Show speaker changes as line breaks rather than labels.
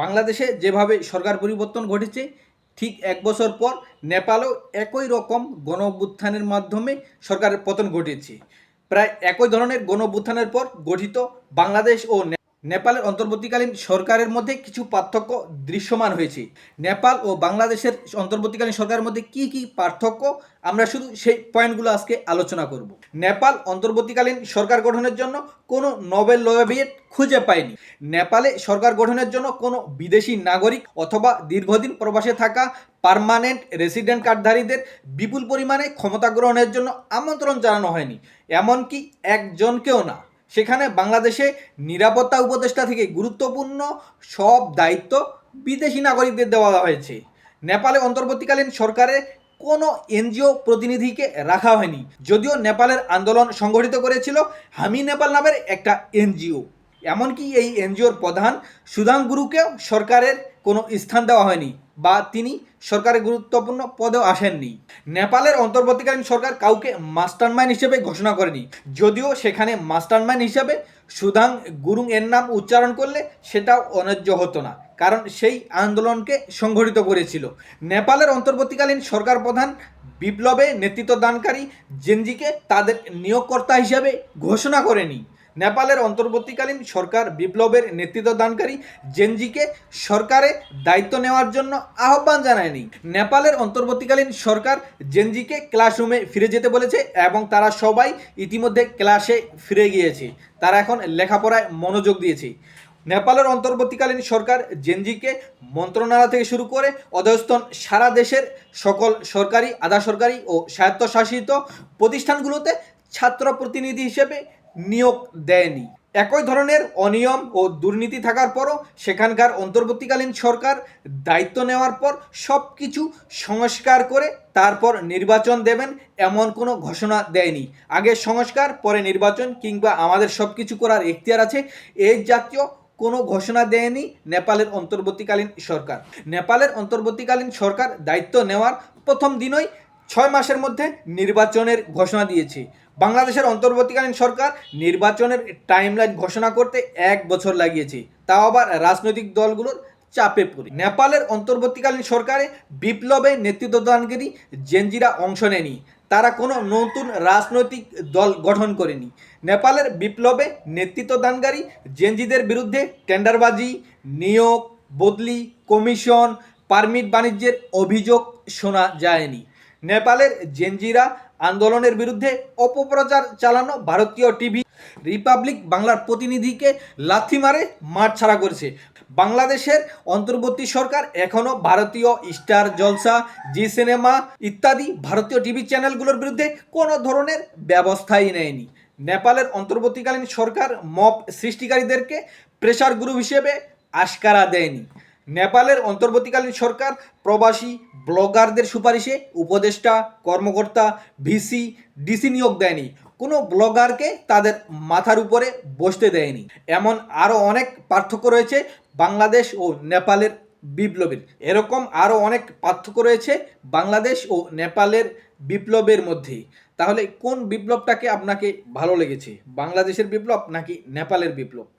বাংলাদেশে যেভাবে সরকার পরিবর্তন ঘটেছে, ঠিক এক বছর পর নেপালও একই রকম গণ অভ্যুত্থানের মাধ্যমে সরকারের পতন ঘটেছে। প্রায় একই ধরনের গণ অভ্যুত্থানের পর গঠিত বাংলাদেশ ও নেপালের অন্তর্বর্তীকালীন সরকারের মধ্যে কিছু পার্থক্য দৃশ্যমান হয়েছে। নেপাল ও বাংলাদেশের অন্তর্বর্তীকালীন সরকারের মধ্যে কি কি পার্থক্য, আমরা শুধু সেই পয়েন্টগুলো আজকে আলোচনা করব। নেপাল অন্তর্বর্তীকালীন সরকার গঠনের জন্য কোনো নোবেল লবিয়েট খুঁজে পায়নি। নেপালে সরকার গঠনের জন্য কোনো বিদেশি নাগরিক অথবা দীর্ঘদিন প্রবাসে থাকা পার্মানেন্ট রেসিডেন্ট কার্ডধারীদের বিপুল পরিমাণে ক্ষমতা গ্রহণের জন্য আমন্ত্রণ জানানো হয়নি। এমনকি একজনকেও না। সেখানে বাংলাদেশে নিরাপত্তা উপদেষ্টা থেকে গুরুত্বপূর্ণ সব দায়িত্ব বিদেশি নাগরিকদের দেওয়া হয়েছে। নেপালে অন্তর্বর্তীকালীন সরকারে কোনো এনজিও প্রতিনিধিকে রাখা হয়নি। যদিও নেপালের আন্দোলন সংগঠিত করেছিল হামি নেপাল নামের একটা এনজিও। এমনকি এই এনজিওর প্রধান সুদাং গুরুকেও সরকারের কোনো স্থান দেওয়া হয়নি বা তিনি সরকারের গুরুত্বপূর্ণ পদেও আসেননি। নেপালের অন্তর্বর্তীকালীন সরকার কাউকে মাস্টারমাইন্ড হিসেবে ঘোষণা করেনি। যদিও সেখানে মাস্টারমাইন্ড হিসেবে সুধাং গুরুং এর নাম উচ্চারণ করলে সেটাও অন্যায্য হতো না, কারণ সেই আন্দোলনকে সংঘটিত করেছিল। নেপালের অন্তর্বর্তীকালীন সরকার প্রধান বিপ্লবে নেতৃত্ব দানকারী জেনজিকে তাদের নিয়োগকর্তা হিসেবে ঘোষণা করেনি। নেপালের অন্তর্বর্তীকালীন সরকার বিপ্লবের নেতৃত্ব দানকারী জেনজিকে সরকারে দায়িত্ব নেওয়ার জন্য আহ্বান জানায়নি। নেপালের অন্তর্বর্তীকালীন সরকার জেনজিকে ক্লাসরুমে ফিরে যেতে বলেছে এবং তারা সবাই ইতিমধ্যে ক্লাসে ফিরে গিয়েছে। তারা এখন লেখাপড়ায় মনোযোগ দিয়েছে। নেপালের অন্তর্বর্তীকালীন সরকার জেনজিকে মন্ত্রণালয় থেকে শুরু করে অধস্তন সারা দেশের সকল সরকারি, আধা সরকারি ও স্বায়ত্তশাসিত প্রতিষ্ঠানগুলোতে ছাত্র প্রতিনিধি হিসেবে নিয়োগ দেয়নি। একই ধরনের অনিয়ম ও দুর্নীতি থাকার পরও সেখানকার অন্তর্বর্তীকালীন সরকার দায়িত্ব নেওয়ার পর সব কিছু সংস্কার করে তারপর নির্বাচন দেবেন এমন কোনো ঘোষণা দেয়নি। আগে সংস্কার, পরে নির্বাচন কিংবা আমাদের সব কিছু করার এখতিয়ার আছে এই জাতীয় কোনো ঘোষণা দেয়নি নেপালের অন্তর্বর্তীকালীন সরকার। নেপালের অন্তর্বর্তীকালীন সরকার দায়িত্ব নেওয়ার প্রথম দিনই ছয় মাসের মধ্যে নির্বাচনের ঘোষণা দিয়েছে। বাংলাদেশের অন্তর্বর্তীকালীন সরকার নির্বাচনের টাইমলাইন ঘোষণা করতে এক বছর লাগিয়েছে। তাও আবার রাজনৈতিক দলগুলোর চাপে পড়ে। নেপালের অন্তর্বর্তীকালীন সরকারে বিপ্লবে নেতৃত্বদানকারী জেনজিরা অংশ নেয়নি। তারা কোনো নতুন রাজনৈতিক দল গঠন করেনি। নেপালের বিপ্লবে নেতৃত্বদানকারী জেনজিদের বিরুদ্ধে টেন্ডারবাজি, নিয়োগ, বদলি, কমিশন, পারমিট বাণিজ্যের অভিযোগ শোনা যায়নি। নেপালের জেনজিরা আন্দোলনের বিরুদ্ধে অপপ্রচার চালানো ভারতীয় টিভি রিপাবলিক বাংলার প্রতিনিধিকে লাথি মারে মাঠ ছাড়া করেছে। বাংলাদেশের অন্তর্বর্তী সরকার এখনও ভারতীয় স্টার, জলসা, জি সিনেমা ইত্যাদি ভারতীয় টিভি চ্যানেলগুলোর বিরুদ্ধে কোনো ধরনের ব্যবস্থাই নেয়নি। নেপালের অন্তর্বর্তীকালীন সরকার মপ সৃষ্টিকারীদেরকে প্রেশার গ্রুপ হিসেবে আশকারা দেয়নি। নেপালের অন্তর্বর্তীকালীন সরকার প্রবাসী ব্লগারদের সুপারিশে উপদেষ্টা, কর্মকর্তা, ভিসি, ডিসি নিয়োগ দেয়নি। কোনো ব্লগারকে তাদের মাথার উপরে বসতে দেয়নি। এমন আরও অনেক পার্থক্য রয়েছে বাংলাদেশ ও নেপালের বিপ্লবের। এরকম আরও অনেক পার্থক্য রয়েছে বাংলাদেশ ও নেপালের বিপ্লবের মধ্যে। তাহলে কোন বিপ্লবটাকে আপনাকে ভালো লেগেছে? বাংলাদেশের বিপ্লব নাকি নেপালের বিপ্লব?